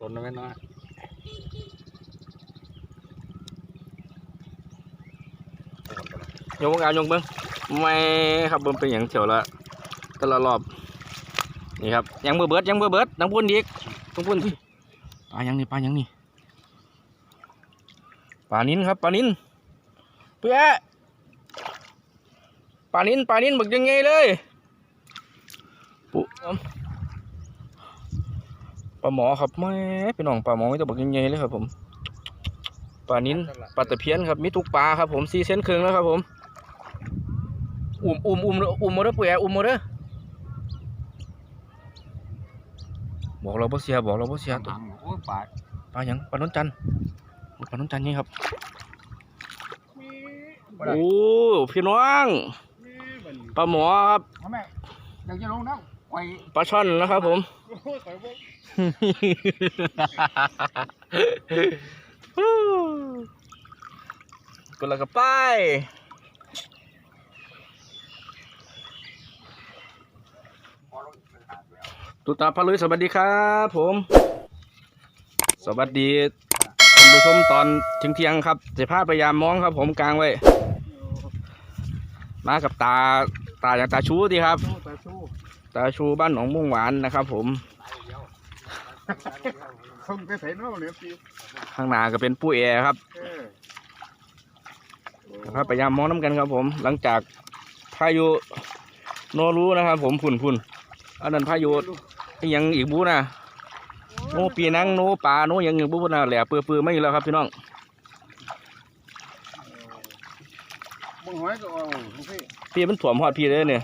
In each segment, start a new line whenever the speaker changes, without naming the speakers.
ต้นนั้นไม่น้อย
ยกมึงเอายกเบิ้งไม่ครับเบิ้งเป็นอย่างเฉียวละแต่ละรอบนี่ครับยังเบื่อเบิดยังเบื่อเบิดน้ำพุ่นอีกน้ำพุ่นที่ปลายังนี่ปลายังนี่ปลานินครับปลานินเพื่อปลานินปลานินบึกยังไงเลยปุ๊ป ลาหมอครับไม่พี่น้องปลาหมอไม่ต้องบึกยังไงเลยครับผมปลานินปลาตะเพียนครับมีทุกปลาครับผมสี่เส้นครึ่งแล้วครับผมอุ่มอุ่มอุ่มอุ่มหมาเด้อปุ๋ยอุ่มหมาเด้อบอกเราบ่เสียบอกเราบ่เสียตัว
ถังโอ้ยปลา
ปลาหยังปลาน้นจันทร์ปลาน้นจันทร์นี่ครับโอ้พี่น้องปลาหมอครับ
ทำไมเดี๋ยวจะลงน้ำไข่
ปลาช่อนนะครับผมกดแล้วก็ไปตุตาพะลุยสวัสดีครับผม สวัสดีท่านผู้ชมตอนเที่ยงเที่ยงครับจะพาพยายามมองครับผมกลางไว้ มากับตา ตาอย่างตาชูดีครับ
ตาชู
ตาชูบ้านหนองม่วงหวานนะครับ ผม
คงไปใส่น้ำเหลือปี
ข้างหน้าก็เป็นปู้แอครับ
เออ
พาพยายามมองน้ำกันครับ ผม หลังจากพายุโนรูนะครับ ผมฝุ่นฝุ่นอันนั้นพายุอีหยังอีกบูนะโนปีนังโนปลาโนหยังอีกบูนะแหล่เปื่อเปื่อไม่อยู่แล้วครับพี่น้อง
มึงหอยก็เอาลูก พี่
พี่มันถ่วมหอดพี่เลยเนี่ย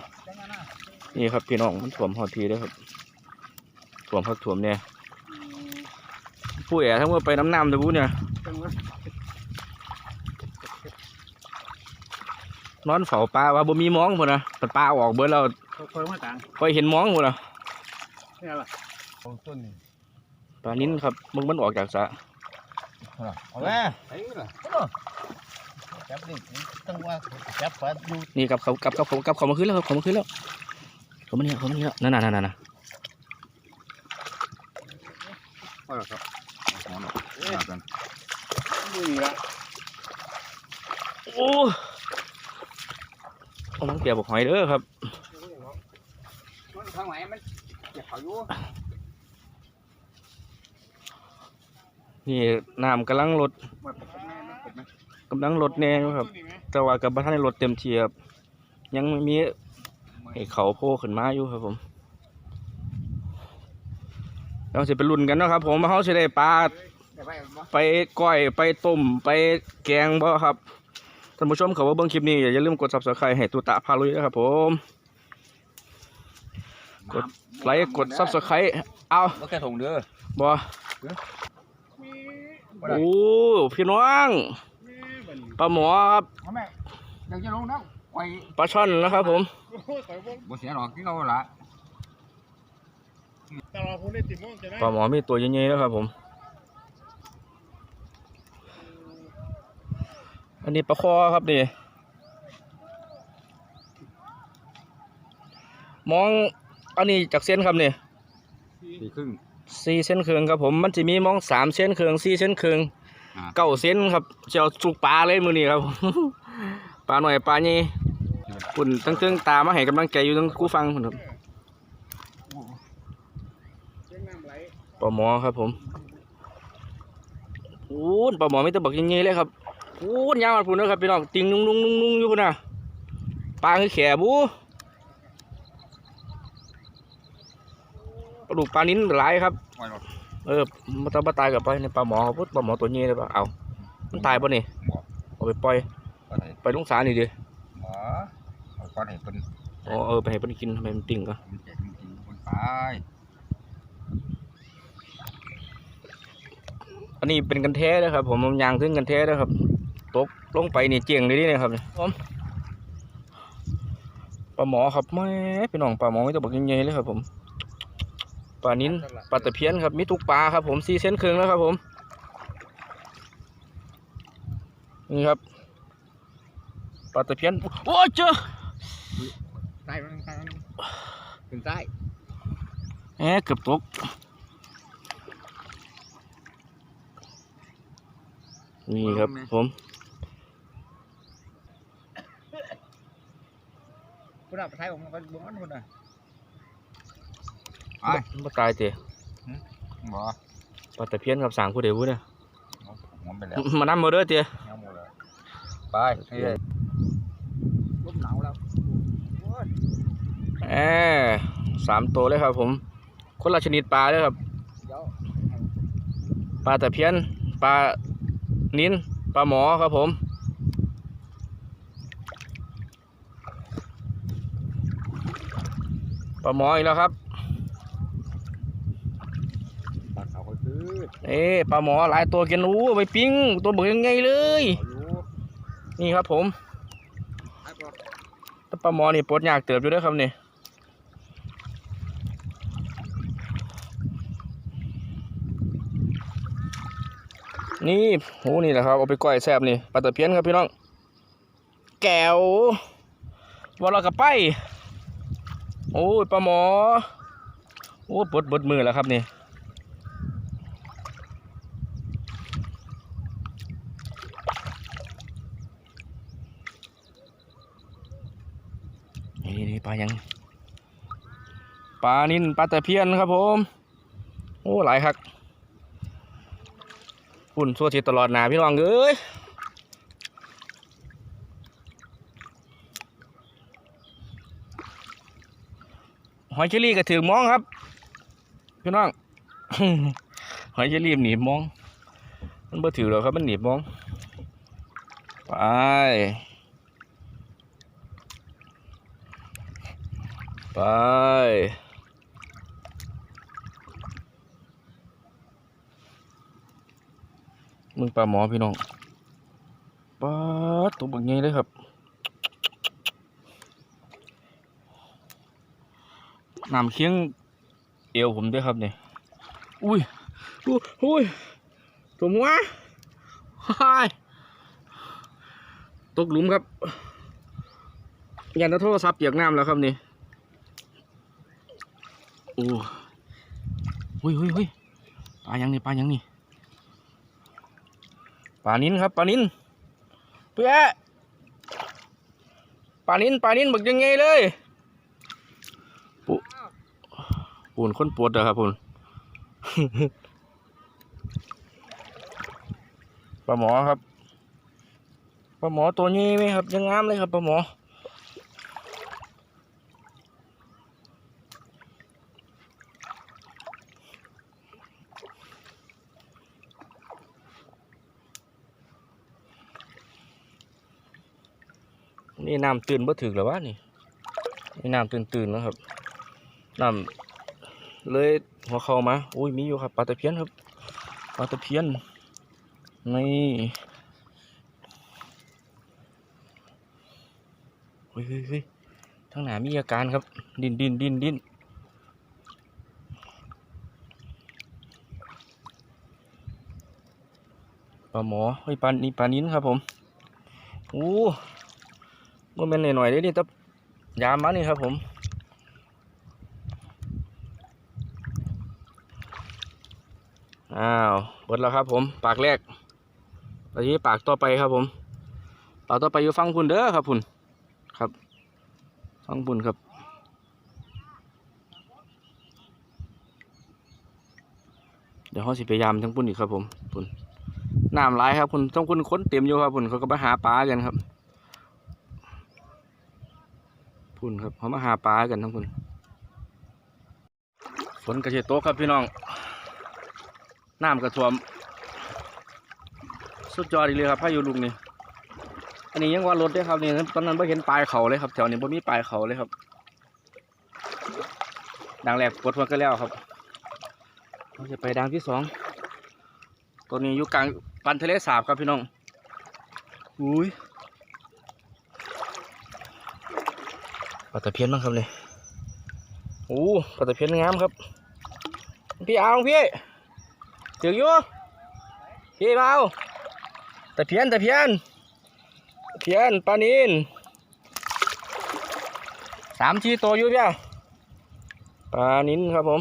นี่ครับพี่น้องมันถ่วมหอดพี่เลยครับถ่วมพักถ่วมเนี่ยผู้แอ๋ทั้งหมดไปน้ำน้ำเลยบูเนี่ย
จังหวะ
นอนเฝ้าปลาว่าบ่มีหมองพุ่นนะแต่ปลาออกเบิดแล้ว
เขาคอยมาต่าง
ค่อยเห็นหมองพุ่นนะ
นี่อะไรของต้นนี่
ปลานิ้นครับมึงมันออกจากสระ
เอาแม่ไอ้ล่ะ จับดิจังหวะจับปลาดู
นี่กับเขากับกับเขากับเขามาขึ้นแล้วครับเขามาขึ้นแล้วเขามาเนี่ยเขามาเนี่ยนั่นน่ะนั่นน่ะนั่นน่ะ
เอาละครับเอาหน่อยมากันนี่ละ
โอ้เอาน้องเปียกบอกหอยเด้อครับ
มันทางไหนมันจะเขาอยู่
นี่น้ำกำลังลด
มาป กแม่มันปกไหม
กำลังลดแน่อยู่ครับ แต่ว่ากับท่านได้ลดเต็มที่ครับยังมีไอ้เขาโผล่ขึ้นมาอยู่ครับผมเราจะไปลุ้นกันเนาะครับ ผมว่าเขาจะได้ปลา
ได้ไปบ่
ไปก้อยไปต้มไปแกงบ่ครับท่านผู้ชมเขาว่าเบิ่งคลิปนี้อย่าลืมกด subscribe ให้ตุตะพาลุยนะครับผมกดไลค์กด subscribe เอา
บ่แค่ถงเด้อ
บ่โอ้พี่น้อง ปลาหมอครับ
เอาแม่เดี๋ยวจะลงน้ำไข่
ปลาช่อนนะครับผม
บ่เสียหรอกที่เราละ
ตลอดคุณได้ติดม่วงจะได้
ปลาหมอมีตัวใหญ่ๆแล้วครับผม อันนี้ปลาคอครับนี่มองอันนี้จากเส้นครับนี่
สี่ครึ่ง
สี่เส้นครึ่งครับผมมันจะมีมองสามเส้นครึ่งสี่เส้นครึ่ง
อ่า
เก้าเส้นครับเจ้าสุกปลาเลยมือนี้ครับ ปลาหน่อยปลานี่ปุ่นทั้งเครื่องตามาให้กำลังใจอยู่ทั้งกู้ฟังพุ่นครับ
เส้นน้ำไหล
ปลาหมอครับผมโอ้ยปลาหมอไม่ต้องบอกยังไงเลยครับโอ้ยยาวมาพุ่นนะครับพี่น้องติงนุ่งนุ่งนุ่งนุ่งอยู่พุ่นน่ะปลาคือแขบูปลาดุกปลานิ้นหลายครับ
ปล่อยหรอก
เออมาตาบตายกับไปในปลาหมอครับปลาหมอตัวนี้เลยปะเอามันตายปะนี่
บ่
เอาไปปล่อย
ก็ได้
ไปลงสารนี่ดิ
หมอเอาก้อนให้เพิ่น
อ๋อเออไปให้เพิ่นกินทำไมมันติ่งก็
มันแจกมันกินคนตาย
อันนี้เป็นกันแท้นะครับผมมันยางขึ้นกันแท้นะครับตกลงไปนี่เจียงเลยนี่นะครับผมปลาหมอครับไม่พี่น้องปลาหมอไม่ต้องบอกยังไงเลยครับผม ปลานิ้นปลาตะเพียนครับมีทุกปลาครับผมสี่เซนครึ่งแล้วครับผมนี่ครับปลาตะเพียนโอ้เจอ
ใต้ใต้ขึ้นใต้
เอ๊ะเกือบตกนี่ครับผม
คุณอาไปใช้ผมก็บ้วนคุณอะ ไป
มาตายเตะ
บ่
ปลาตะเพียนกับสางผู้เดียวผู้เนี่ย
ผมไปแล้ว
มานั่มาเด้อเตะ
ยังหมดเลยไปเฮ้ยลมหนาวแล้ว
แอสามตัวเลยครับผม คนละชนิดปลาเลยครับ
เดี๋ยว
ปลาตะเพียนปลานิ้นปลาหมอครับผมปลาหมออีกแล้วครับ
ปลาขาวก็ซื้อ
เอ้ปลาหมอหลายตัวกินอู้ไปปิ้ง ตัวเบิกยังไงเลย นี่ครับผม
ไอ้ปลา
แต่ปลาหมอนี่ปลดยากเติบอยู่ด้วยครับนี่นี่โหนี่แหละครับ เอาไปก้อยแซบนี่ปลาตะเพียนครับพี่น้อง แก้ววอลกระไป โอ้ยปลาหมอ โอ้ปวดบดมือแล้วครับนี่ นี่นี่ปลายังปลานินปลาตะเพียนครับผม โอ้หลายครับปุ่นสัวทิตลอดหนาพี่น้องเอ้ยหอยเชอรี่ก็ถือมองครับ พี่น้องหอยเชอรี่หนีบมอง มันบ่ถือหรอกครับมันหนีบมอง ไป ไป มึงปลาหมอพี่น้องปลาตัวบักใหญ่เลยครับน้ำเคียงเอวผมด้วยครับเนี่ยอุ้ยอุ้ยอุ้ยตัวมัวฮายตกหลุมครับยันจะโทรศัพท์เปียกน้ำแล้วครับนี่ โอ้หุยหุยหุยปลายังนี่ปลายังนี่ปลานินครับปลานินเพื่อปลานินปลานินบึกยังไงเลยปูปูนคนปวดเหรอครับปูนปลาหมอครับปลาหมอตัวนี้ไหมครับยังงามเลยครับปลาหมอ นี่น้ำตื่นบ่ถึกแล้ววะนี่นี่น้ำตื่นตื่นๆแล้วครับน้ำเลยหัวเข้ามาอุ้ยมีอยู่ครับปลาตะเพียนครับปลาตะเพียนนี่เฮ้ยเฮ้ยทั้งหนามีอาการครับ ดินดินดินดินปลาหมอเฮ้ยปลานี่ปลานิ้นครับผม โอ้ บ่แม่นหน่อยๆเด้นี่แต่ยามมานี่ครับผมอ้าวเปิดแล้วครับผม ปากแรกตอนนี้ปากต่อไปครับผม ปากต่อไปอยู่ฟังพุ่นเด้อครับพุ่นครับ ฟังพุ่นครับเดี๋ยวเขาสิพยายามทั้งพุ่นอีกครับผมพุ่นน้ำลายครับพุ่นต้องพุ่นค้นเต็มอยู่ครับพุ่นเขาก็ไปหาปลากันครับ พุ่นครับเขามาหาปลากันทั้งพุ่นฝนกระเชยโตกครับพี่น้องน้ำกระท่วม สุดยอดีเลยครับพายุลุงนี่อันนี้ยังว่ารถเด้ครับนี่ตอนนั้นไม่เห็นปลายเขาเลยครับแถวนี้ไม่มีปลายเขาเลยครับ ดังแรกปวดหัวก็แล้วครับเราจะไปดังที่สองตัวนี้อยู่กลางปันทะเลสาบครับพี่น้องอุ้ย ปลาตะเพียนบ้างครับเลยโอ้ปลาตะเพียนงามครับ พี่เอาพี่ถืออยู่พี่เอาตะเพียนตะเพียนตะเพียนปลานินสามชีโตวอยู่พี่ปลานินครับผม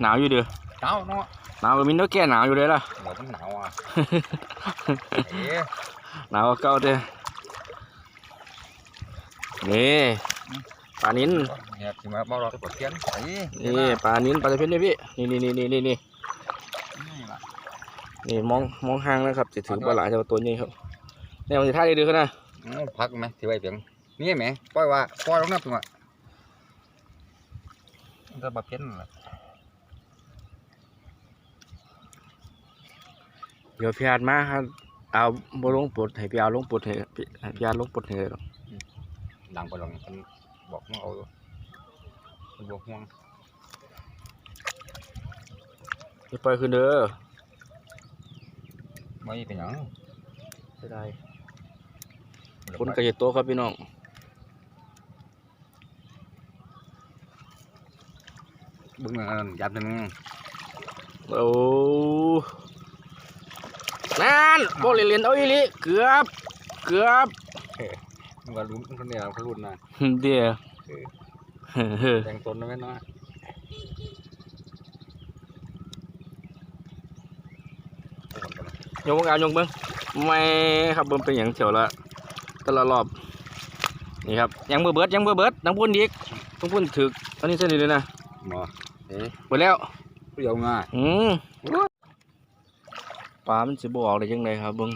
หนาวอยู่เด้อ
หนาวเนาะ
หนาวก็มีเนื้อแก่หนาวอยู่เลยล่ะ
เดี๋ยวมันหนาวอะเอ๊ะ
หนาวกว่าเก่าเด้อนี่ปลานิน
เนี่ยที่มาบอกเราก็เขียนไอ้
นี่ปลานินปลาตะเพียนนี่พี่นี่นี่นี่นี่นี่นี่
นี่ล่ะ
นี่มองมองห่างนะครับจะถือปลาหลายแต่ว่าตัวนี้ครับเนี่ยมันจะท่าได้ดีขึ้นนะ
อืมพักไหมที่ไว้เพียงนี่ไหมปล่อยว่าปล่อยลงน้ำตัวมันก็บ่เพี้ยนล่ะ
เดี๋ยวพี่อาดมาครับเอาบลงปลดให้พี่อาลงปลดให้พี่ให้พี่อาลงปลดให้เลยหรอก
ดังไปลองมันบอกมาเอามันบอกห่วง
อย่าปล่อยขึ้นเด้อ
ไม่เป็นหยัง
ไม่ได้คนกระเจ็ดโตวครับพี่น้อง
เบึ้งเงินยับหนึ่ง
โอ้ นั่นโบเลียนเอาอีหลิเกือบเกือบ
มันก็รุ่นคนเดียวเขารุ่นนะ
เดี๋ยว
แต่งตนนะแม่น้อย
ยกมือเอายกมือไม่ครับเบิ่มเป็นอย่างเฉียวละแต่ละรอบนี่ครับยังเบื่อเบิดยังเบื่อเบิดน้ำพุ่นอีกน้ำพุ่นถึกอันนี้เส้นนี้เลยนะ
หมอเอ๊ะ
เบิดแล้ว
เดี๋ยวง่าย
อืม ปลามันสิบออกได้ยังไงครับเบิ่ง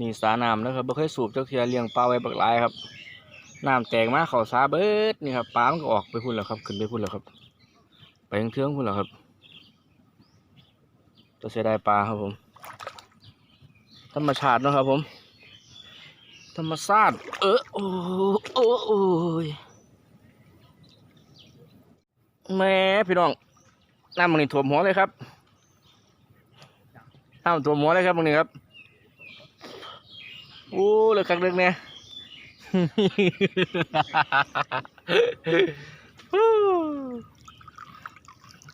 นี่สาน้ำนะครับบ่เคยสูบจักเทียเลี้ยงปลาไว้บักหลายครับน้ำแตกมาเขาสาเบิดนี่ครับปลามันก็ออกไปพุ่นแล้วครับ ขึ้นไปพุ่นแล้วครับ ไปทางเทืองพุ่นแล้วครับจะเสียดายปลาครับผม ธรรมชาตินะครับผม ธรรมชาติเออโอ้โอ้โอ้ยแม่พี่น้องน้ำมันนี่ถ่วมหัวเลยครับ น้ำถ่วหัวเลยครับมันนี่ครับโอ้เลยคักเล็กเนี่ย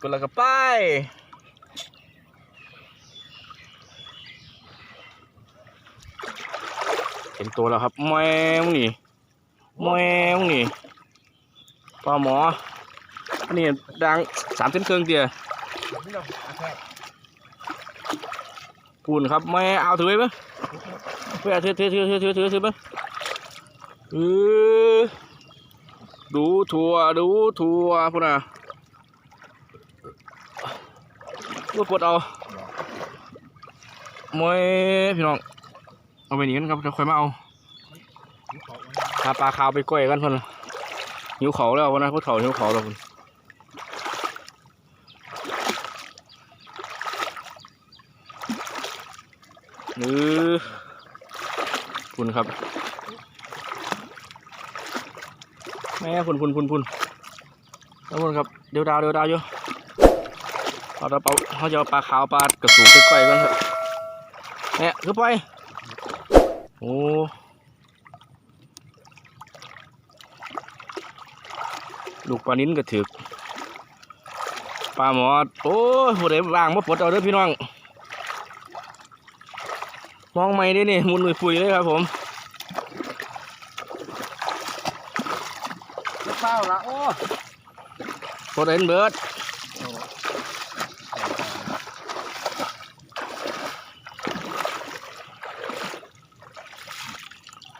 กดแล้วก็ไปเห็นตัวแล้วครับแมวนี่แมวนี่ปลาหมออันนี้ดังสามเส้นเครื่องเดียว ปูนครับแม่เอาถือไว้ไหมเพื่อถือถือถือถือถือถือถือไหมเออดูทัวดูทัวพุ่นน่ะรูดปวดเอาแม่พี่น้องเอาไปหนีกันครับเดี๋ยวค่อยมาเอาพาปลาขาวไปก้อยกันพ่นหิวเขาแล้ววันนั้นพวกเขาหิวเขาแล้วพ่น นือพุ่นครับ แม่พุ่นพุ่นพุ่นพุ่นแล้วพุ่นครับเดี๋ยวดาวเดี๋ยวดาวอยู่เอาเราเปาเขาจะเอาปลาขาวปลากระสูไปก้อยกันเถอะเนี่ยคือไปโอ้ลูกปลานิ้นก็ถึกปลาหมอดโอ้ยผู้ใดวางมาปลดเอาเด้อพี่น้อง มองไม่ได้นี่มุนปุยปุยๆเลยครับผม
เศร้าละโอ้
ปลดเอ็นเบิร์ด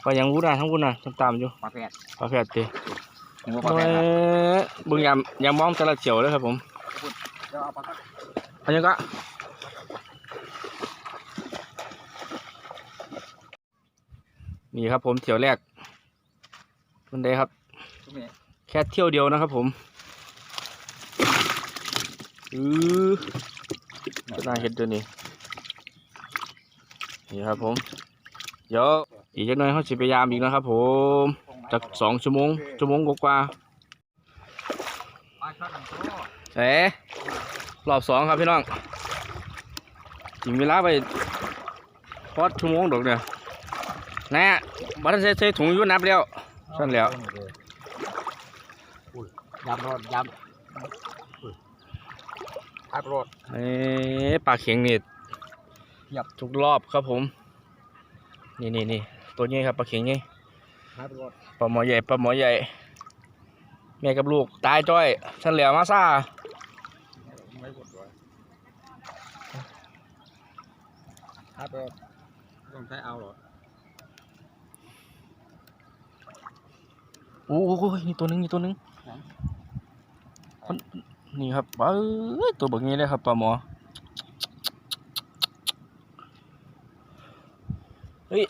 ปลายังวุ้นอะทั้งวุ้นอะตามๆอยู่
ปลาแฝด
ปลาแฝดเตะ
ผมว่าปลาแฝด
เอ้ยเบึงยามยามมองแต่ละเจียวเลยครับผม
เดี๋ยวเอาปลา
อันนี้ก็ นี่ครับผมเที่ยวแรกวันใดครับ
ทุกเนี้ย
แค่เที่ยวเดียวนะครับผมอือน่าเห็ดตัวนี้นี่ครับผม เดี๋ยวอีกจักหน่อยเขาจะพยายามอีกนะครับผมจากสองชั่วโมงชั่วโมงกว่า
ปลาชักหนึ่งตัว
ๆเอ๋รอบสองครับพี่น้องถึงเวลาไปพอดชั่วโมงดอกเนี่ย นะบ้านใส่ใส่ถุงอยู่นับแล้วสั่นแล้ว
ยับรดยับอัดรอด
เอ้ปลาเข็งนี่
ยับ
ทุกรอบครับผม นี่นี่นี่ตัวนี้ครับปลาเข็งนี่ปลาหมอใหญ่ปลาหมอใหญ่ แม่กับลูกตายจ้อยฉันเหลียวมาซ่า
ครอดต้องใช้เอาหรอ
โอ้โหนี่ตัวหนึงนี่ตัวหนึงนี่ครับเอ้ยตัวแบบนี้เลยครับปลาหมอเฮ้ย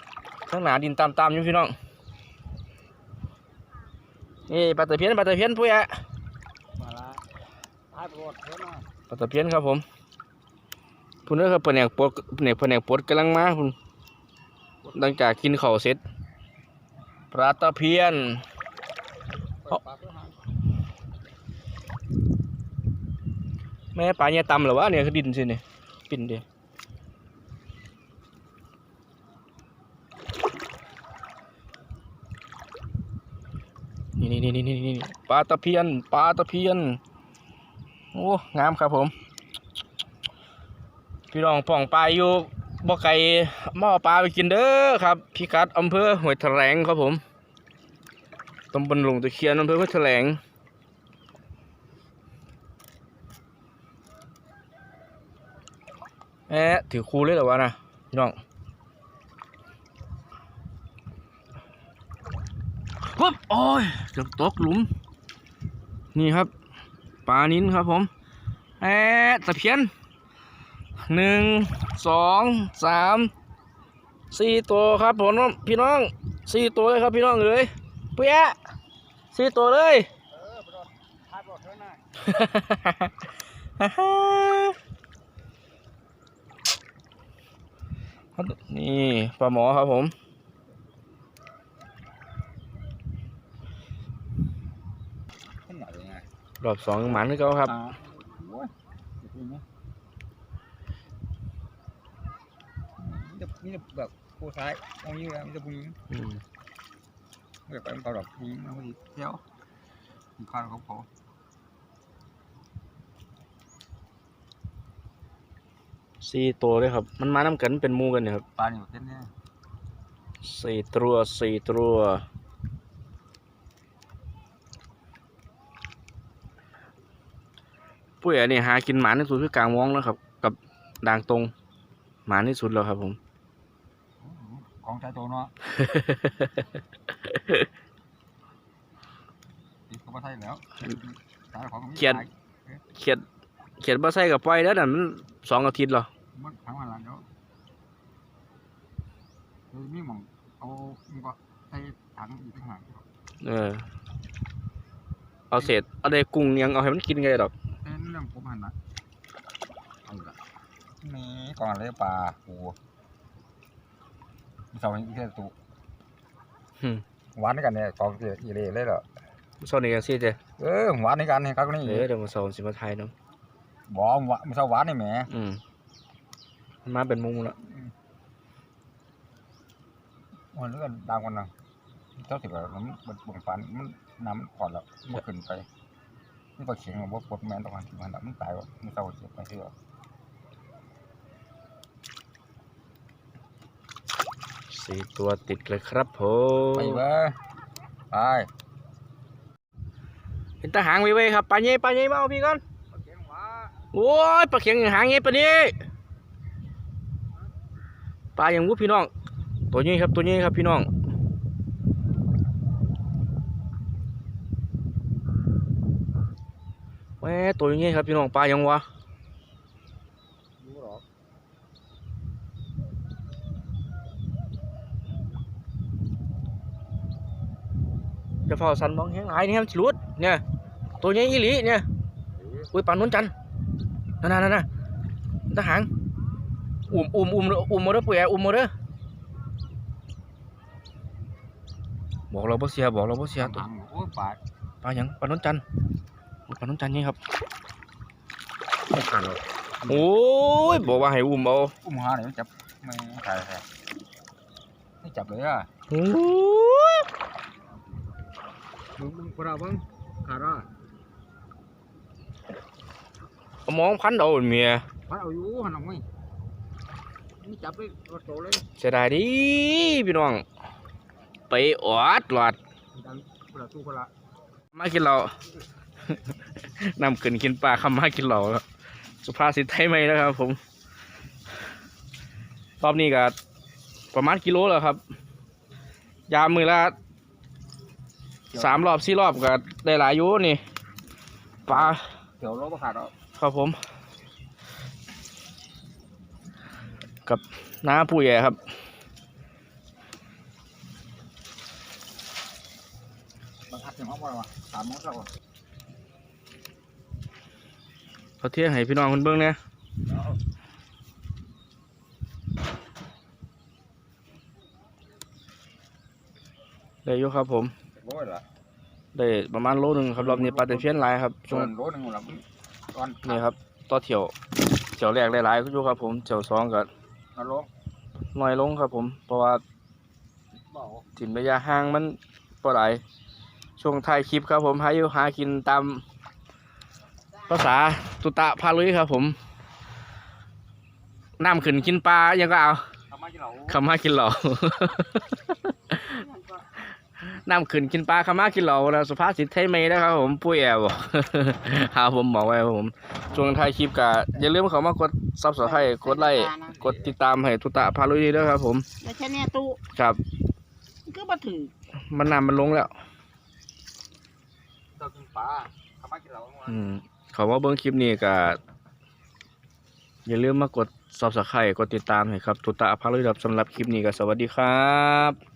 ข้างหนาดินตามๆอยู่พี่น้องนี่ปลาตะเพียนปลาตะเพียนผู้ใหญ่
มาละถ้าไปหมดเท่านั้น
ปลาตะเพียนครับผมพุ่นเด้อครับแผนกปดแผนกแผนกปดกำลังมาพุ่นหลังจากกินข้าวเสร็จปลาตะเพียน แม่ปลาเนี่ยตำหรือวะเนี่ยคือดินสิเนี่ยปิ่นเดียนี่นี่นี่นี่นี่นี่ปลาตะเพียนปลาตะเพียนโอ้งามครับผม พี่น้องป่องปลาอยู่บ่อไก่หม้อปลาไปกินเด้อครับ พิกัดอำเภอห้วยแถลงครับผม ตำบลหลงตะเคียนอำเภอห้วยแถลงแอะถือคูเลยเหรอวะนะพี่น้องปุ๊บโอ้ยเกือบตกหลุม นี่ครับปลานิ้นครับผมแอะตะเพียนหนึ่งสองสามสี่ตัวครับผมพี่น้องสี่ตัวเลยครับพี่น้องเอ้ยเปี้ยะ สี่ตัวเลย
เออไปโดนถ้าไปหมดเท่านั้น
นี่ปลาหมอครับผม
ขึ้นไหนยังไง
รอบสองหมันคือเขาครับ
อ่าโอ้ยเดี๋ยวนี้มีแต่มีแต่แบบผู้ชายเอาอย่างนี้เลยมีแต่ผู้หญิง
อืม
ไม่ได้ไปมันเก่าดอกผู้หญิงเอาไปเที่ยวมีข้าวเขาเขา
สี่ตัวเลยครับ มันมาน้ำกันเป็นหมูกันเนี่ยครับ
ปลาเนี่ยเต้นเนี่ย
สี่ตัวสี่ตัวปุ้ยอันนี้หากินหมาที่สุดคือกลางวองแล้วครับ กับด่างตรงหมาที่สุดแล้วครับผม
ของชายโตเนาะ ติดก็ไม่ใช่แล้วชายของ
เขียนเขียดเขียดบ่ใส่กับปล่อยแล้วนั่นมันสองอาทิตย์เหรอ
มันทั้งวันหลังแล้วคือมีหมองเอามันก็ใช้ถังอีกต่างหาก
เออ เอาเศษเอาได้กุ้งยังเอาให้มันกินไงดอก
เป็นเรื่องผมหันนะเอาละนี่ก่อนเลยปลาปูมีเสาอีกแค่ตุ
อืม
หวานด้วยกันเนี่ยกองอีเล่เลยเหรอ
เศร้านี่กันสิเจ้
เออหวานด้วยกันเนี่ยครับนี่
เออเดี๋ยวมาสอนสิมาไทยเนาะ
บ่หวานมันเสาหวานนี่แหม
อืมมันมาเป็นหมุมแล้ว
มันเรื่องดังกันนะเจ้าสิบแบบมันมันบ่งฟันมันน้ำมันขอดแล้วมันขึ้นไปนี่ปลาเข็งของพวกปลดแมนตรงนั้นที่มันน่ะมันตายว่ะมันเศร้าเจ็บไปเชื่อ
สี่ตัวติดเลยครับผม
ไปว้ยไป
เห็นตาหางไว้ไว้ครับปลาเย่ปลาเย่มาเอาพี่ก่อนโอ้ยปลาเข็งหางเย่ปลานี้ปลาอย่างวุ้พี่น้อง ตัวนี้ครับตัวนี้ครับพี่น้องแหม่ตัวนี้ครับพี่น้องปลาอย่างวะ
รู้หรอก
จะเฝ้าสันมองแห้งหลายเนี่ยมันสิหลุดเนี่ย ตัวนี้อีหลีเนี่ยอุ้ยปลานุ่นจันทร์นั่นน่ะนั่นน่ะตาหางอุ้มอุ้มอุ้มอุ้มมาเด้อปุ๋ยอุ้มมาเด้อบอกเราบ่เสียบอกเราบ่เสียตัว
หางโอ้ยปลา
ปลาหยังปลานุ่นจันทร์ปลานุ่นจันทร์นี่ครับ
ไม่ขาดหรอก
โอ้ยบอกว่าให้อุ้มเอา
อุ้มหาเนี่ยมันจับไม่ตายแท้ไม่จับเลยอะ
โอ้ย
มึงมึงพวกเราเบ้างขาดอะ
มองพันเอาเมีย
พัดเอาอยู่หันออกไหมนี่จับเลยรถโตเลย
เสียดายดิพี่น้อง ไปออดหลอด
ดังคนละตู้คนละ
มากินเรา นำขึ้นกินปลาคำมากินเราแล้วสุภาษิตไทยไหมนะครับผม รอบนี้ก็ประมาณกิโลแล้วครับ ยามมือละ สามรอบสี่รอบก็ได้หลายอยู่นี่ปลา
เดี๋ยวเราประขาดเอา
ครับผม กับน้าผู้ใหญ่ครับ
บางอัดถึงห้องบ่ได้ว่าสามโมงเช้า
เขาเที่ยงให้พี่น้องคนเบิ้งเนี่ยได้อยู่ครับผม
โอ้ยล่ะ
ได้ประมาณโลหนึ่งครับรอบนี้ปลาตะเพียนหลายครับ
ช่
ช่
ว
ว
ง
ง
โลนึงล่ะมันตอน
นี่ครับต่อเที่ยวเที่ยวแรกได้หลายอยู่ครับ ผมเที่ยวสองก็
นรก
น้อยลงครับ ผม เพราะว่า
บ่
ถิ่นระยะห่างมันปหลายช่วงท้ายคลิปครับ ผมหาอยู่หากินตามภาษาตุตะพาลุยครับ ผมน้ำขึ้นกินปลายังก็เอา
ทำมาที่เรา
คำมากินเหล่า น้ำขึ้นกินปลาคำมากินเหล่านะสุภาษิตไทยไหมนะครับผมปุ้ยแอบบอกหาผมบอกไว้ครับผมช่วงท้ายคลิปก็อย่าลืมเขามากดซับสไครต์กดไลค์กดติดตามให้ตุตะพาลุยด้วยครับ ผม
ไม่ใช่เนี่ยตู้
ครับ
ก็มาถือ
มันน้ำมันลงแล้ว
เจ้ากินปลาทำมาที่เรา
อืมเขาว่าเบิ้งคลิปนี้ก็อย่าลืมมากด subscribe กดติดตามให้ครับตุตะพักเลยครับสำหรับคลิปนี้ก็สวัสดีครับ